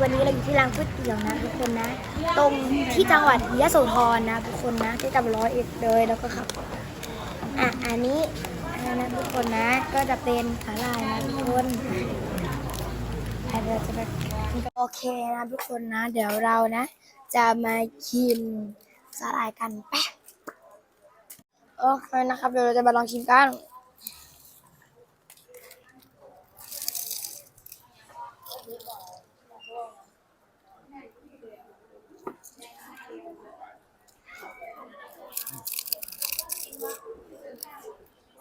วันนี้เราอยู่ที่ร้านก๋วยเตี๋ยวนะทุกคนนะ ตรงที่จังหวัดยะโสธรนะทุกคนนะที่จังหวัดร้อยเอ็ดเลยแล้วก็ขับอะอันนี้อันนั้นนะทุกคนนะก็จะเป็นสาหร่ายนะทุกคนเดี๋ยวจะไปโอเคนะทุกคนนะ เดี๋ยวเรานะ จะมาชิมสาหร่ายกันแป๊บโอเคนะครับเดี๋ยวเราจะมาลองชิมกัน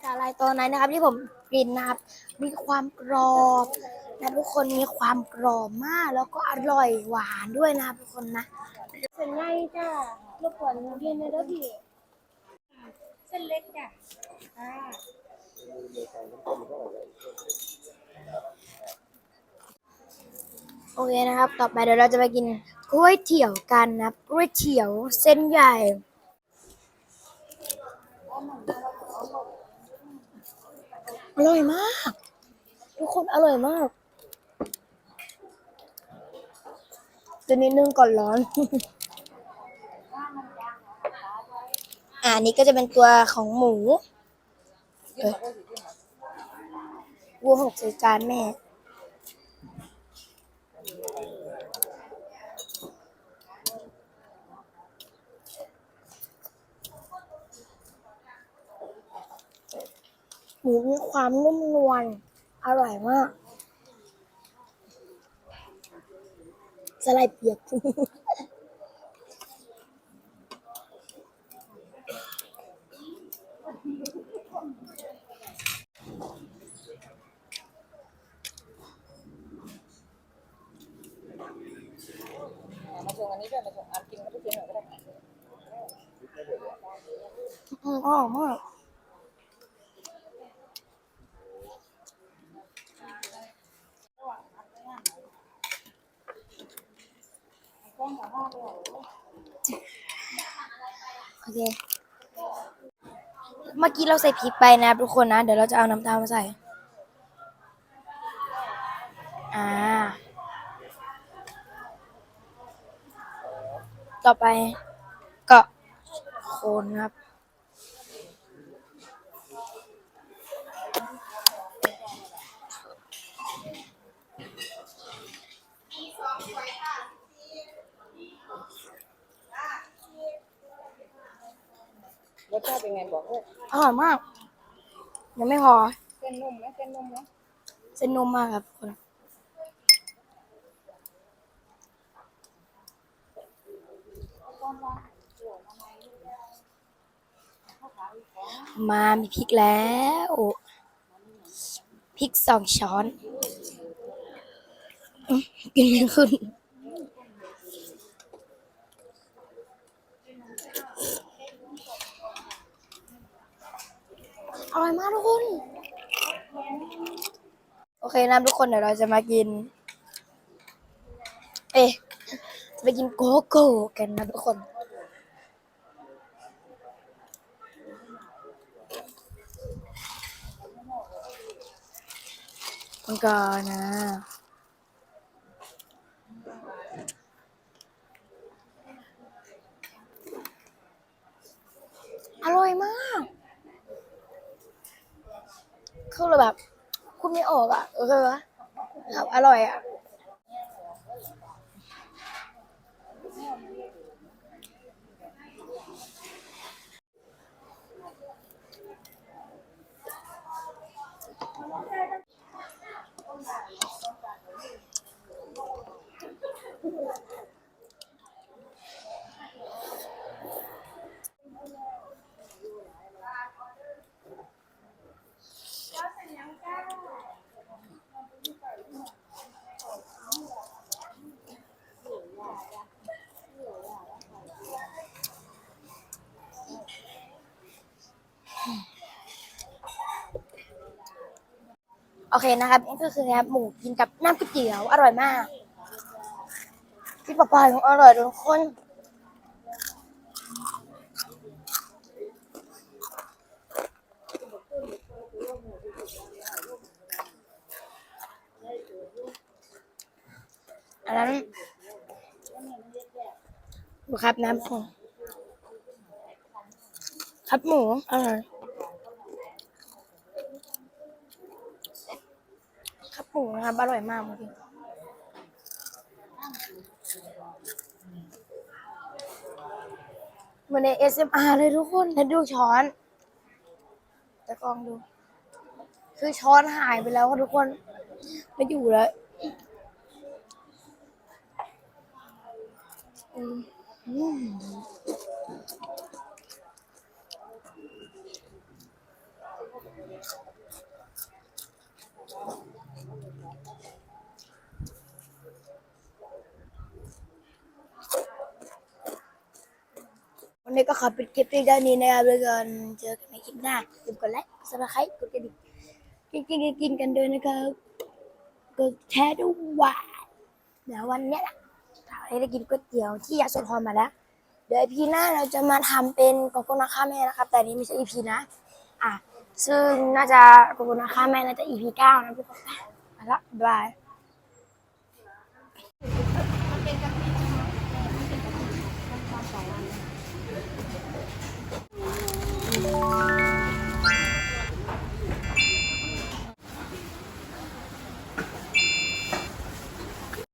าหร่ายตัวนั้นนะครับ ที่ผมกินนะครับ มีความกรอบนะทุกคนมีความกรอบมากแล้วก็อร่อยหวานด้วยนะครับทุกคนนะเส้นไงจ้ารบกวนเรียนในเด้อพี่เส้นเล็กจ้ะอ่าโอเคนะครับ ต่อไปเดี๋ยวเราจะไปกินก๋วยเตี๋ยวกันนะครับก๋วยเตี๋ยวเส้นใหญ่ อร่อยมาก ทุกคนอร่อยมากจะนิดนึงก่อนร้อน อ่านี้ก็จะเป็นตัวของหมูวัวหกใส่จานแม่ หมูมีความนุ่มนวลอร่อยมากสไลด์เปียกมาชงอันนี้ด้วยมาชงอันกินกับทุกทีหน่อยก็ได้อืมอร่อยมาก โอเค เมื่อกี้เราใส่พริกไปนะทุกคนนะ เดี๋ยวเราจะเอาน้ำตาลมาใส่ อ่า ต่อไปก็โคนครับ สชาติเป็นไงบอกด้วยอร่อยมาก ยังไม่พอ เส้นนุ่มไหมเส้นนุ่มไหมเส้นนุ่มมากครับทุกคนมามีพริกแล้วพริกสองช้อนอื้อกินไม่ขึ้น อยมากทุกคน โอเคนะทุกคนเดี๋ยวเราจะมากิน เอ๊ะจะไปกินโกโก้กันนะทุกคน มันก่อนะ อร่อยมาก คือเราแบบพูดไม่ ออกอะเออครับบอร่อยอะ โอเคนะครับนี่ก็คือนะครับหมูกินกับน้ำก๋วยเตี๋ยวอร่อยมากที่ปลายของอร่อยทุกคนอันนั้นดูครับน้ำผงครับหมูอร่อย ครับหมูนะครับ อร่อยมากเมื่อกี้เหมือนใน SMR เลยทุกคนแล้วดูช้อนจะกลองดู คือช้อนหายไปแล้วทุกคนไม่อยู่แล้วอืมอืมวั นี้ก็ขอปิดคลิปที่ด้านนี้นะครับแล้วกันเจอกันในคลิปหน้าอย่าลืมกดไลค์สมัครใครกดกระดิ่งกินกินกินกินกันด้วยนะครับกดแชร์ด้วยเดี๋ยววันนี้แหละเราได้กินก๋วยเตี๋ยวที่ยาโสธรมาแล้วเดี๋ยวพีหน้าเราจะมาทำเป็นกองกนาค่าแม่นะครับ แต่นี้ไม่ใช่ EP นะ อะ ซึ่งน่าจะกองกนาค่าแม่น่าจะ EP เก้านะทุกคนไปละบ๊ายบาย